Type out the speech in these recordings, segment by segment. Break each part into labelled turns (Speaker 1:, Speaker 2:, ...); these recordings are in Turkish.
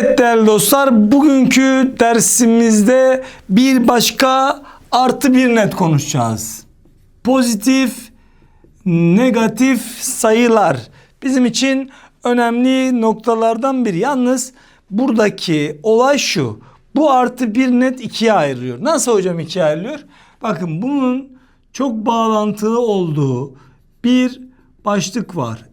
Speaker 1: Evet değerli dostlar bugünkü dersimizde bir başka artı bir net konuşacağız. Pozitif, negatif sayılar bizim için önemli noktalardan biri. Yalnız buradaki olay şu. Bu artı bir net ikiye ayrılıyor. Nasıl hocam ikiye ayrılıyor? Bakın bunun çok bağlantılı olduğu bir başlık var.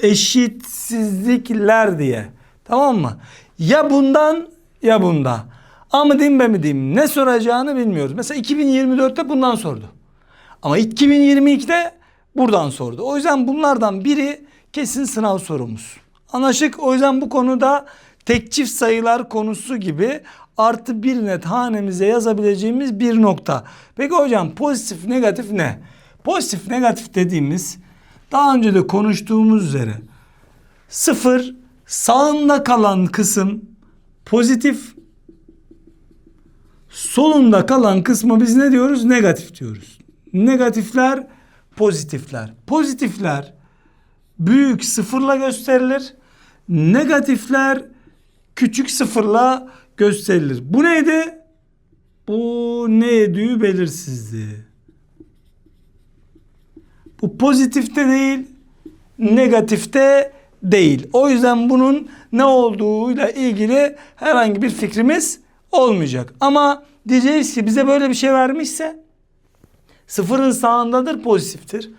Speaker 1: Eşitsizlikler diye. Tamam mı? Ya bundan ya bunda. A mı diyeyim be mi diyeyim? Ne soracağını bilmiyoruz. Mesela 2024'te bundan sordu. Ama 2022'de buradan sordu. O yüzden bunlardan biri kesin sınav sorumuz. Anlaşık. O yüzden bu konuda tek çift sayılar konusu gibi artı bir net hanemize yazabileceğimiz bir nokta. Peki hocam pozitif negatif ne? Pozitif negatif dediğimiz daha önce de konuştuğumuz üzere sıfır sağında kalan kısım pozitif solunda kalan kısmı biz ne diyoruz? Negatif diyoruz. Negatifler pozitifler. Pozitifler büyük sıfırla gösterilir. Negatifler küçük sıfırla gösterilir. Bu neydi? Bu ne ediği belirsizdi. Bu pozitifte değil, negatifte değil. O yüzden bunun ne olduğuyla ilgili herhangi bir fikrimiz olmayacak. Ama diyeceğiz ki bize böyle bir şey vermişse sıfırın sağındadır pozitiftir.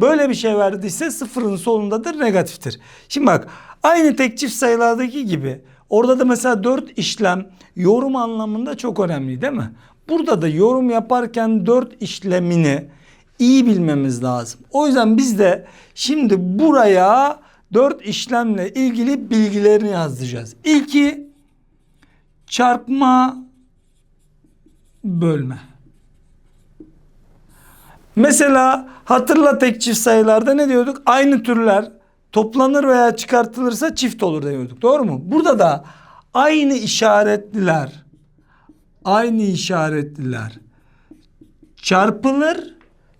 Speaker 1: Böyle bir şey verdiyse sıfırın solundadır negatiftir. Şimdi bak aynı tek çift sayılardaki gibi orada da mesela dört işlem yorum anlamında çok önemli değil mi? Burada da yorum yaparken dört işlemini iyi bilmemiz lazım. O yüzden biz de şimdi buraya dört işlemle ilgili bilgilerini yazdıracağız. İlki çarpma bölme. Mesela hatırla tek çift sayılarda ne diyorduk? Aynı türler toplanır veya çıkartılırsa çift olur diyorduk. Doğru mu? Burada da aynı işaretliler aynı işaretliler çarpılır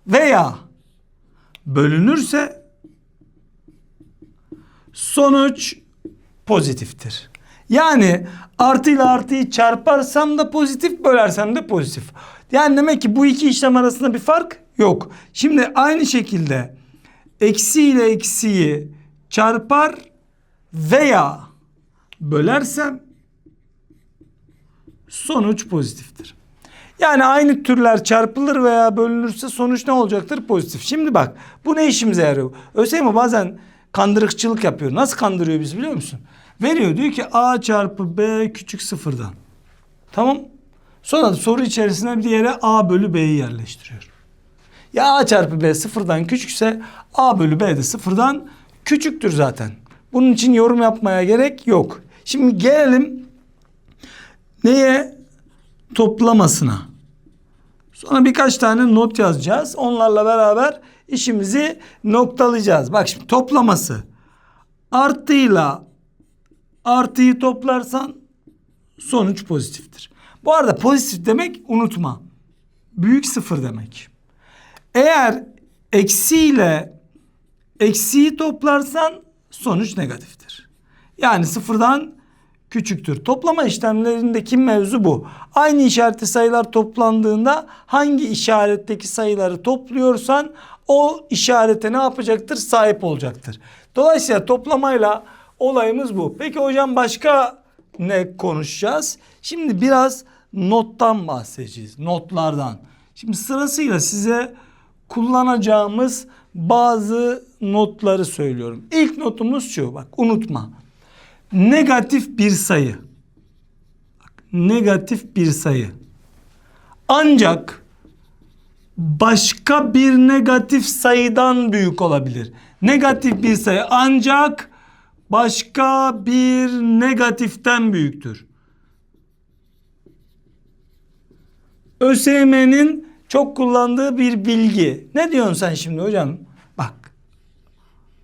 Speaker 1: veya bölünürse sonuç pozitiftir. Yani artı ile artıyı çarparsam da pozitif, bölersem de pozitif. Yani demek ki bu iki işlem arasında bir fark yok. Şimdi aynı şekilde eksi ile eksiyi çarpar veya bölersem sonuç pozitiftir. Yani aynı türler çarpılır veya bölünürse sonuç ne olacaktır? Pozitif. Şimdi bak bu ne işimize yarıyor? ÖSYM bazen kandırıkçılık yapıyor. Nasıl kandırıyor biz biliyor musun? Veriyor diyor ki A çarpı B küçük sıfırdan. Tamam. Sonra da soru içerisine bir yere A bölü B'yi yerleştiriyor. Ya A çarpı B sıfırdan küçükse A bölü B de sıfırdan küçüktür zaten. Bunun için yorum yapmaya gerek yok. Şimdi gelelim neye? Toplamasına. Sonra birkaç tane not yazacağız. Onlarla beraber işimizi noktalayacağız. Bak şimdi toplaması. Artıyla artıyı toplarsan sonuç pozitiftir. Bu arada pozitif demek unutma. Büyük sıfır demek. Eğer eksiyle eksiyi toplarsan sonuç negatiftir. Yani sıfırdan küçüktür. Toplama işlemlerindeki mevzu bu. Aynı işaretli sayılar toplandığında hangi işaretteki sayıları topluyorsan o işarete ne yapacaktır? Sahip olacaktır. Dolayısıyla toplamayla olayımız bu. Peki hocam başka ne konuşacağız? Şimdi biraz nottan bahsedeceğiz. Notlardan. Şimdi sırasıyla size kullanacağımız bazı notları söylüyorum. İlk notumuz şu bak unutma. Negatif bir sayı. Negatif bir sayı. Ancak başka bir negatif sayıdan büyük olabilir. Negatif bir sayı ancak başka bir negatiften büyüktür. ÖSYM'nin çok kullandığı bir bilgi. Ne diyorsun sen şimdi hocam? Bak.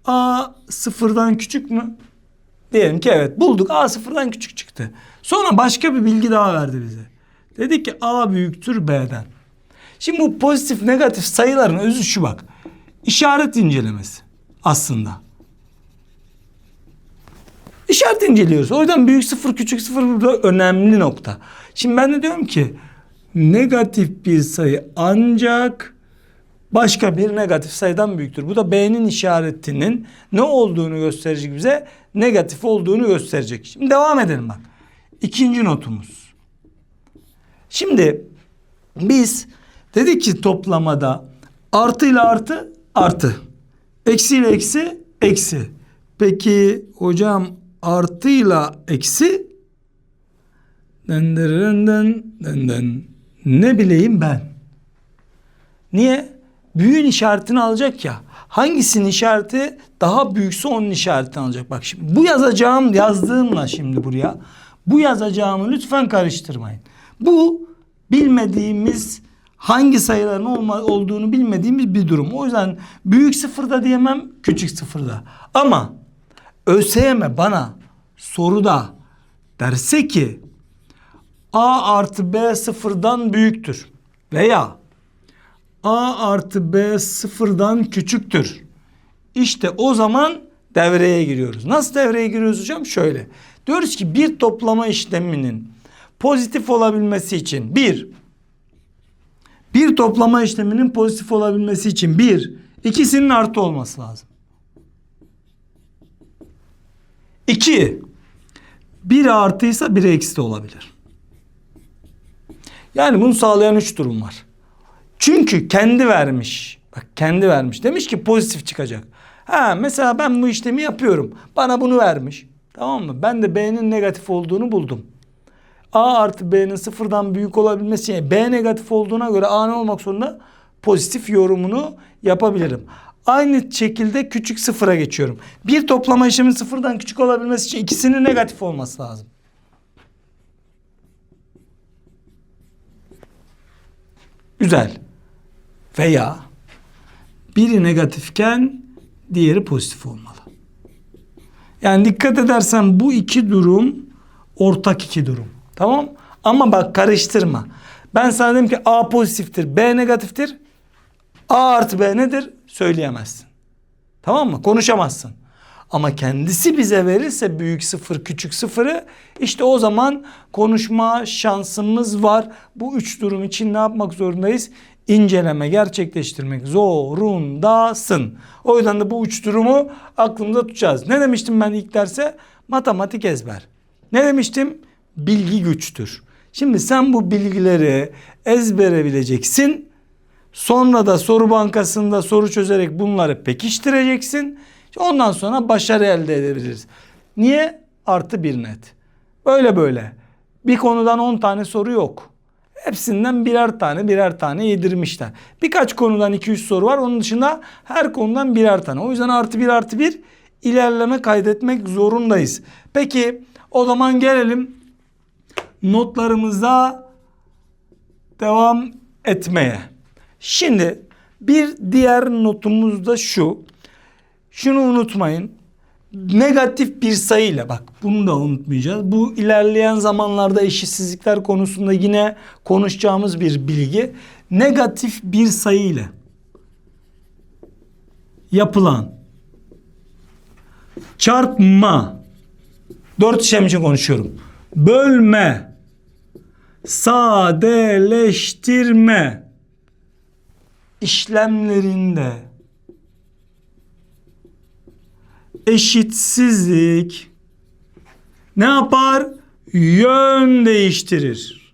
Speaker 1: A sıfırdan küçük mü? Diyelim ki evet bulduk A sıfırdan küçük çıktı. Sonra başka bir bilgi daha verdi bize. Dedi ki A büyüktür B'den. Şimdi bu pozitif negatif sayıların özü şu bak. İşaret incelemesi aslında. İşaret inceliyoruz. O yüzden büyük sıfır küçük sıfır burada önemli nokta. Şimdi ben de diyorum ki negatif bir sayı ancak başka bir negatif sayıdan büyüktür. Bu da B'nin işaretinin ne olduğunu gösterecek bize. Negatif olduğunu gösterecek. Şimdi devam edelim bak. İkinci notumuz. Şimdi biz dedik ki toplamada artı ile artı artı. Eksi ile eksi eksi. Peki hocam artıyla eksi den den den den den. ne bileyim ben. Niye? Büyüğün işaretini alacak ya. Hangisinin işareti daha büyükse onun işaretini alacak. Bak şimdi bu yazacağım yazdığımla şimdi buraya. Bu yazacağımı lütfen karıştırmayın. Bu bilmediğimiz hangi sayıların olma, olduğunu bilmediğimiz bir durum. O yüzden büyük sıfırda diyemem, küçük sıfırda. Ama ÖSYM bana soruda derse ki A artı B sıfırdan büyüktür veya A artı B sıfırdan küçüktür. İşte o zaman devreye giriyoruz. Nasıl devreye giriyoruz hocam? Şöyle. Diyoruz ki bir toplama işleminin pozitif olabilmesi için bir, bir toplama işleminin pozitif olabilmesi için bir, ikisinin artı olması lazım. İki, bir artıysa bir eksi de olabilir. Yani bunu sağlayan üç durum var. Çünkü kendi vermiş. Bak kendi vermiş. Demiş ki pozitif çıkacak. Ha mesela ben bu işlemi yapıyorum. Bana bunu vermiş. Tamam mı? Ben de B'nin negatif olduğunu buldum. A artı B'nin sıfırdan büyük olabilmesi için B negatif olduğuna göre A ne olmak zorunda? Pozitif yorumunu yapabilirim. Aynı şekilde küçük sıfıra geçiyorum. Bir toplama işlemin sıfırdan küçük olabilmesi için ikisinin negatif olması lazım. Güzel. Veya biri negatifken diğeri pozitif olmalı. Yani dikkat edersen bu iki durum ortak iki durum. Tamam? Ama bak karıştırma. Ben sana dedim ki A pozitiftir, B negatiftir. A artı B nedir? Söyleyemezsin. Tamam mı? Konuşamazsın. Ama kendisi bize verirse büyük sıfır küçük sıfırı işte o zaman konuşma şansımız var. Bu üç durum için ne yapmak zorundayız? İnceleme gerçekleştirmek zorundasın. O yüzden de bu üç durumu aklımıza tutacağız. Ne demiştim ben ilk derse? Matematik ezber. Ne demiştim? Bilgi güçtür. Şimdi sen bu bilgileri ezbere bileceksin. Sonra da soru bankasında soru çözerek bunları pekiştireceksin. Ondan sonra başarı elde edebiliriz. Niye? Artı bir net. Böyle böyle. Bir konudan 10 tane soru yok. Hepsinden birer tane birer tane yedirmişler. Birkaç konudan 2-3 soru var. Onun dışında her konudan birer tane. O yüzden artı bir artı bir ilerleme kaydetmek zorundayız. Peki o zaman gelelim notlarımıza devam etmeye. Şimdi bir diğer notumuz da şu. Şunu unutmayın. Negatif bir sayıyla bak bunu da unutmayacağız. Bu ilerleyen zamanlarda eşitsizlikler konusunda yine konuşacağımız bir bilgi. Negatif bir sayıyla yapılan çarpma dört işlem için konuşuyorum. Bölme sadeleştirme işlemlerinde eşitsizlik ne yapar? Yön değiştirir.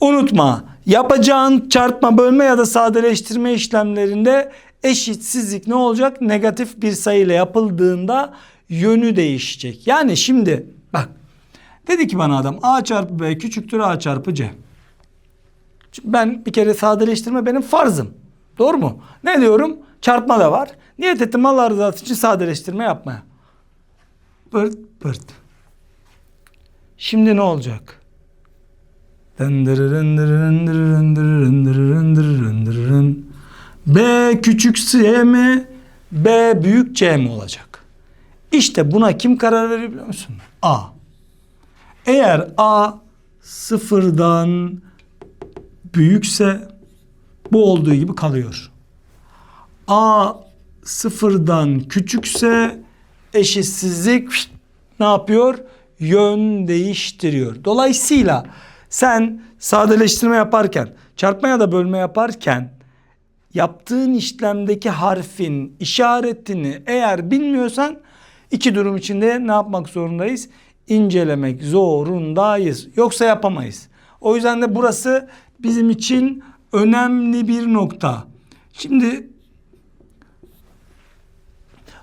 Speaker 1: Unutma yapacağın çarpma bölme ya da sadeleştirme işlemlerinde eşitsizlik ne olacak? Negatif bir sayıyla yapıldığında yönü değişecek. Yani şimdi bak dedi ki bana adam A çarpı B küçüktür A çarpı C. Ben bir kere sadeleştirme benim farzım. Doğru mu? Ne diyorum? Çarpma da var. Niyet ettim Allah rızası için sadeleştirme yapmaya. Pırt pırt. Şimdi ne olacak? B küçük C mi? B büyük C mi olacak? İşte buna kim karar verir biliyor musun? A. Eğer A sıfırdan büyükse bu olduğu gibi kalıyor. A sıfırdan küçükse eşitsizlik ne yapıyor? Yön değiştiriyor. Dolayısıyla sen sadeleştirme yaparken, çarpma ya da bölme yaparken yaptığın işlemdeki harfin işaretini eğer bilmiyorsan iki durum içinde ne yapmak zorundayız? İncelemek zorundayız. Yoksa yapamayız. O yüzden de burası bizim için önemli bir nokta. Şimdi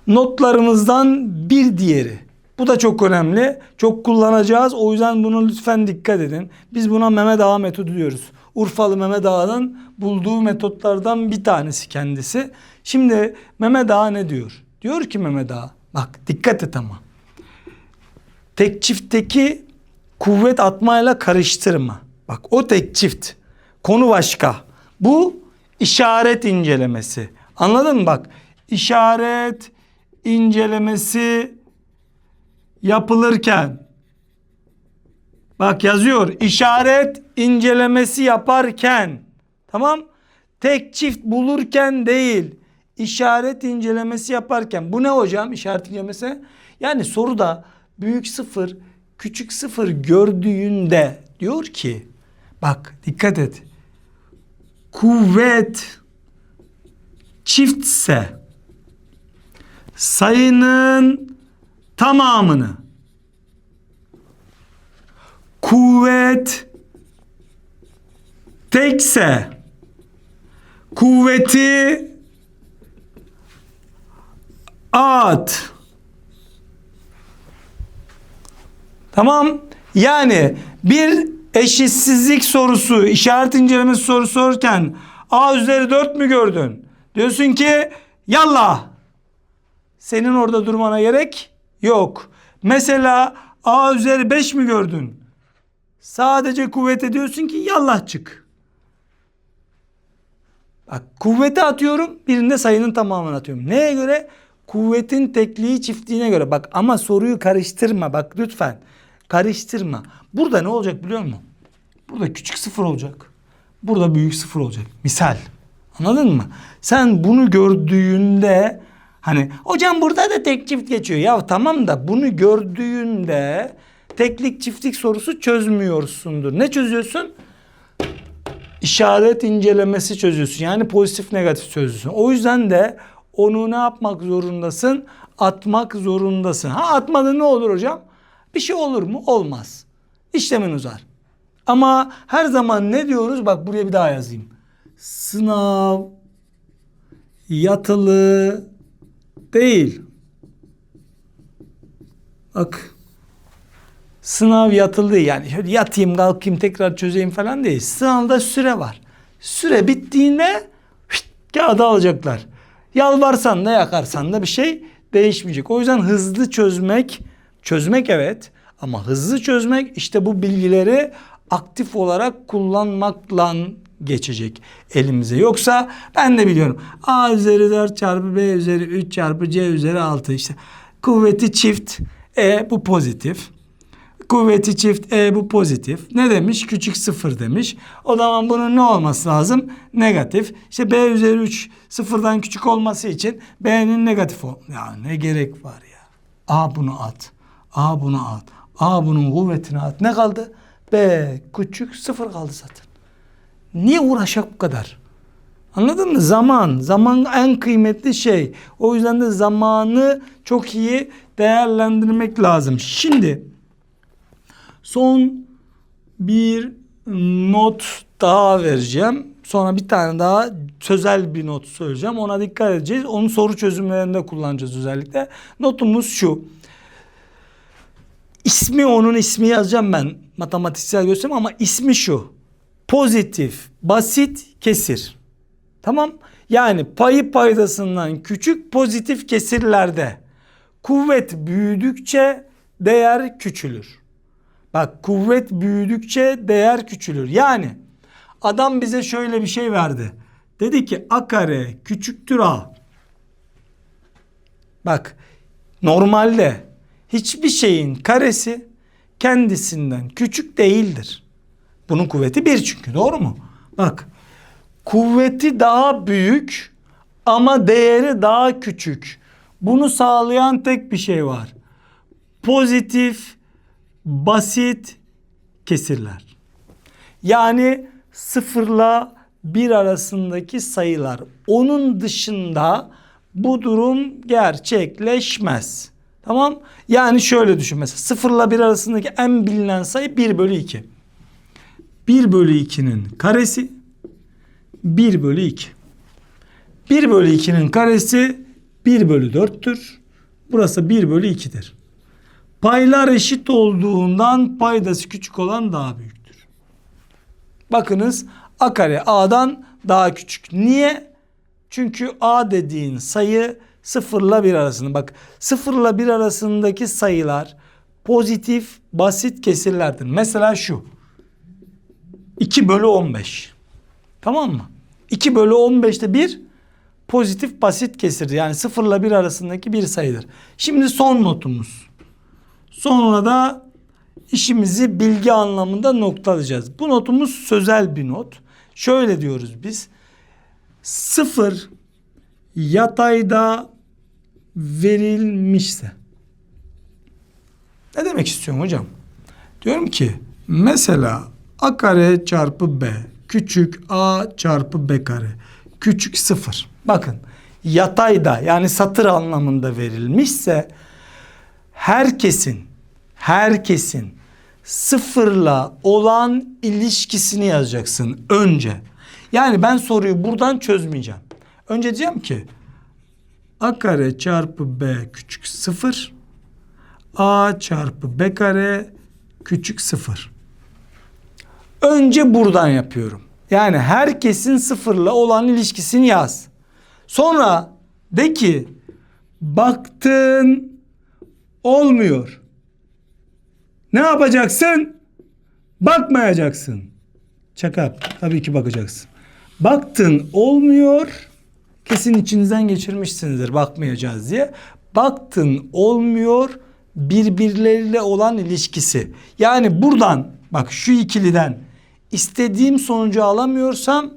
Speaker 1: notlarımızdan bir diğeri. Bu da çok önemli. Çok kullanacağız. O yüzden bunu lütfen dikkat edin. Biz buna Mehmet Ağa metodu diyoruz. Urfalı Mehmet Ağa'nın bulduğu metotlardan bir tanesi kendisi. Şimdi Mehmet Ağa ne diyor? Diyor ki Mehmet Ağa, bak dikkat et ama. Tek çiftteki kuvvet atmayla karıştırma. Bak o tek çift. Konu başka. Bu işaret incelemesi. Anladın mı bak? İşaret incelemesi yapılırken bak yazıyor işaret incelemesi yaparken tamam tek çift bulurken değil işaret incelemesi yaparken bu ne hocam işaret incelemesi yani soruda büyük sıfır küçük sıfır gördüğünde diyor ki bak dikkat et kuvvet çiftse sayının tamamını kuvvet tekse kuvveti at. Tamam? Yani bir eşitsizlik sorusu işaret incelemesi sorusu sorarken a üzeri 4 mü gördün diyorsun ki yallah senin orada durmana gerek yok. Mesela A üzeri 5 mi gördün? Sadece kuvvet ediyorsun ki yallah çık. Bak kuvveti atıyorum birinde sayının tamamını atıyorum. Neye göre? Kuvvetin tekliği çiftliğine göre. Bak ama soruyu karıştırma bak lütfen. Karıştırma. Burada ne olacak biliyor musun? Burada küçük sıfır olacak. Burada büyük sıfır olacak. Misal. Anladın mı? Sen bunu gördüğünde Hani hocam burada da tek çift geçiyor. Ya tamam da bunu gördüğünde teklik çiftlik sorusu çözmüyorsundur. Ne çözüyorsun? İşaret incelemesi çözüyorsun. Yani pozitif negatif çözüyorsun. O yüzden de onu ne yapmak zorundasın? Atmak zorundasın. Ha atmadı ne olur hocam? Bir şey olur mu? Olmaz. İşlemin uzar. Ama her zaman ne diyoruz? Bak buraya bir daha yazayım. Sınav yatılı değil. Bak sınav yatılı. Yani şöyle yatayım kalkayım tekrar çözeyim falan değil. Sınavda süre var. Süre bittiğinde şşt, kağıdı alacaklar. Yalvarsan da yakarsan da bir şey değişmeyecek. O yüzden hızlı çözmek, çözmek evet ama hızlı çözmek işte bu bilgileri aktif olarak kullanmakla geçecek elimize. Yoksa ben de biliyorum. A üzeri 4 çarpı B üzeri 3 çarpı C üzeri 6 işte. Kuvveti çift. E bu pozitif. Kuvveti çift E bu pozitif. Ne demiş? Küçük sıfır demiş. O zaman bunun ne olması lazım? Negatif. İşte B üzeri 3 sıfırdan küçük olması için B'nin negatif ol. Ya ne gerek var ya? A bunu at. A bunu at. A bunun kuvvetini at. Ne kaldı? B küçük sıfır kaldı zaten. Niye uğraşak bu kadar? Anladın mı? Zaman. Zaman en kıymetli şey. O yüzden de zamanı çok iyi değerlendirmek lazım. Şimdi son bir not daha vereceğim. Sonra bir tane daha sözel bir not söyleyeceğim. Ona dikkat edeceğiz. Onu soru çözümlerinde kullanacağız özellikle. Notumuz şu. İsmi onun ismi yazacağım ben matematiksel göstereyim ama ismi şu pozitif, basit kesir. Tamam? Yani payı paydasından küçük pozitif kesirlerde kuvvet büyüdükçe değer küçülür. Bak kuvvet büyüdükçe değer küçülür. Yani adam bize şöyle bir şey verdi. Dedi ki a kare küçüktür a. Bak normalde hiçbir şeyin karesi kendisinden küçük değildir. Bunun kuvveti bir çünkü doğru mu? Bak kuvveti daha büyük ama değeri daha küçük. Bunu sağlayan tek bir şey var. Pozitif, basit kesirler. Yani sıfırla bir arasındaki sayılar. Onun dışında bu durum gerçekleşmez. Tamam? Yani şöyle düşün mesela sıfırla bir arasındaki en bilinen sayı 1 bölü 2. 1 bölü 2'nin karesi 1 bölü 2. 1 bölü 2'nin karesi 1 bölü 4'tür. Burası 1 bölü 2'dir. Paylar eşit olduğundan paydası küçük olan daha büyüktür. Bakınız a kare a'dan daha küçük. Niye? Çünkü a dediğin sayı sıfırla bir arasında. Bak sıfırla bir arasındaki sayılar pozitif basit kesirlerdir. Mesela şu. 2 bölü 15. Tamam mı? 2 bölü 15'te bir pozitif basit kesirdir. Yani sıfırla bir arasındaki bir sayıdır. Şimdi son notumuz. Sonra da işimizi bilgi anlamında noktalayacağız. Bu notumuz sözel bir not. Şöyle diyoruz biz. Sıfır yatayda verilmişse. Ne demek istiyorum hocam? Diyorum ki mesela a kare çarpı b küçük a çarpı b kare küçük sıfır. Bakın yatayda yani satır anlamında verilmişse herkesin herkesin sıfırla olan ilişkisini yazacaksın önce. Yani ben soruyu buradan çözmeyeceğim. Önce diyeceğim ki a kare çarpı b küçük sıfır a çarpı b kare küçük sıfır. Önce buradan yapıyorum. Yani herkesin sıfırla olan ilişkisini yaz. Sonra de ki baktın olmuyor. Ne yapacaksın? Bakmayacaksın. Çakal. Tabii ki bakacaksın. Baktın olmuyor. Kesin içinizden geçirmişsinizdir bakmayacağız diye. Baktın olmuyor birbirleriyle olan ilişkisi. Yani buradan bak şu ikiliden istediğim sonucu alamıyorsam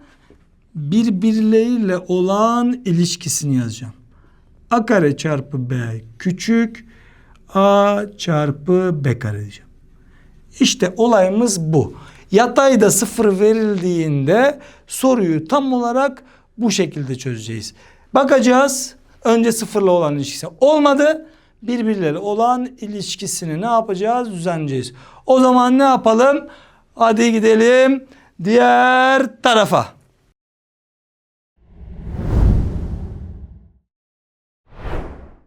Speaker 1: birbirleriyle olan ilişkisini yazacağım. A kare çarpı B küçük A çarpı B kare diyeceğim. İşte olayımız bu. Yatayda sıfır verildiğinde soruyu tam olarak bu şekilde çözeceğiz. Bakacağız. Önce sıfırla olan ilişkisi olmadı. Birbirleriyle olan ilişkisini ne yapacağız? Düzenleyeceğiz. O zaman ne yapalım? Hadi gidelim diğer tarafa.